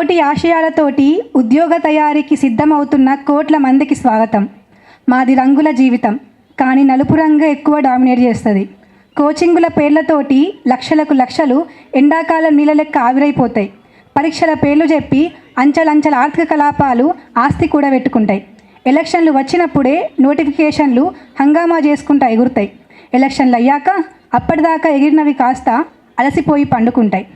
కోటి ఆశయాలతోటి ఉద్యోగ తయారీకి సిద్ధమవుతున్న కోట్ల మందికి స్వాగతం. మాది రంగుల జీవితం. కానీ నలుపు రంగు ఎక్కువ డామినేట్ చేస్తుంది. కోచింగుల పేర్లతోటి లక్షలకు లక్షలు ఎండాకాలం నీళ్ళ లెక్క ఆవిరైపోతాయి. పరీక్షల పేర్లు చెప్పి అంచెలంచెల ఆర్థిక కలాపాలు ఆస్తి కూడా పెట్టుకుంటాయి. ఎలక్షన్లు వచ్చినప్పుడే నోటిఫికేషన్లు హంగామా చేసుకుంటా ఎగురుతాయి. ఎలక్షన్లు అయ్యాక అప్పటిదాకా ఎగిరినవి కాస్త అలసిపోయి పండుకుంటాయి.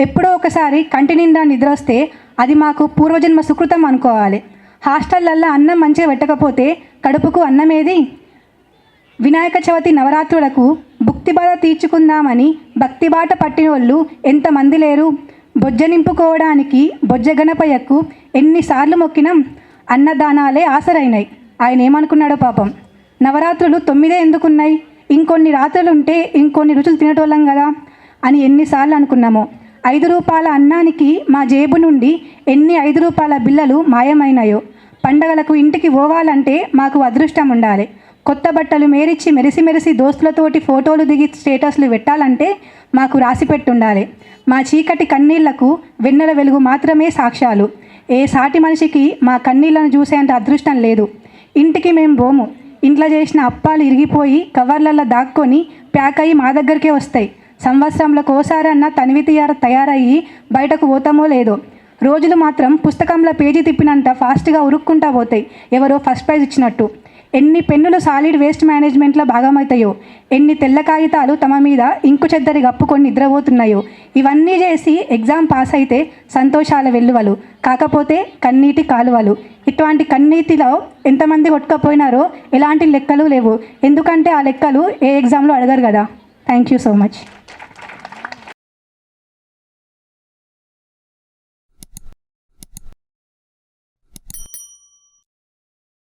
ఎప్పుడో ఒకసారి కంటి నిండా నిద్ర వస్తే అది మాకు పూర్వజన్మ సుకృతం అనుకోవాలి. హాస్టల్లల్లో అన్నం మంచిగా పెట్టకపోతే కడుపుకు అన్నమేది? వినాయక చవితి నవరాత్రులకు భుక్తి బాధ తీర్చుకుందామని భక్తి బాట పట్టిన వాళ్ళు ఎంతమంది లేరు? బొజ్జ నింపుకోవడానికి బొజ్జ గణపయ్యకు ఎన్నిసార్లు మొక్కినాం? అన్నదానాలే ఆసరైనాయి. ఆయన ఏమనుకున్నాడో పాపం. నవరాత్రులు తొమ్మిదే ఎందుకున్నాయి? ఇంకొన్ని రాత్రులుంటే ఇంకొన్ని రుచులు తినేటోళ్ళం కదా అని ఎన్నిసార్లు అనుకున్నామో. ఐదు రూపాయల అన్నానికి మా జేబు నుండి ఎన్ని ఐదు రూపాయల బిల్లలు మాయమైనాయో. పండగలకు ఇంటికి పోవాలంటే మాకు అదృష్టం ఉండాలి. కొత్త బట్టలు మేరిచ్చి మెరిసి మెరిసి దోస్తులతోటి ఫోటోలు దిగి స్టేటస్లు పెట్టాలంటే మాకు రాసి పెట్టుండాలి మా చీకటి కన్నీళ్ళకు వెన్నెల వెలుగు మాత్రమే సాక్ష్యాలు. ఏ సాటి మనిషికి మా కన్నీళ్ళను చూసేంత అదృష్టం లేదు. ఇంటికి మేము పోము ఇంట్లో చేసిన అప్పాలు ఇరిగిపోయి కవర్లలో దాక్కొని ప్యాక్ అయ్యి మా దగ్గరికే వస్తాయి. సంవత్సరంలో కోసారన్న తనివి తీయార తయారయ్యి బయటకు పోతామో లేదో. రోజులు మాత్రం పుస్తకంలో పేజీ తిప్పినంత ఫాస్ట్గా ఉరుక్కుంటా పోతాయి. ఎవరో ఫస్ట్ ప్రైజ్ ఇచ్చినట్టు. ఎన్ని పెన్నులు సాలిడ్ వేస్ట్ మేనేజ్మెంట్లో భాగమవుతాయో ఎన్ని తెల్ల కాగితాలు తమ మీద ఇంకు చెద్దరి కప్పుకొని నిద్రపోతున్నాయో. ఇవన్నీ చేసి ఎగ్జామ్ పాస్ అయితే సంతోషాల వెల్లువలు. కాకపోతే కన్నీటి కాలువలు. ఇటువంటి కన్నీటిలో ఎంతమంది కొట్టుకపోయినారో ఎలాంటి లెక్కలు లేవు. ఎందుకంటే ఆ లెక్కలు ఏ ఎగ్జామ్లో అడగరు కదా. Thank you so much.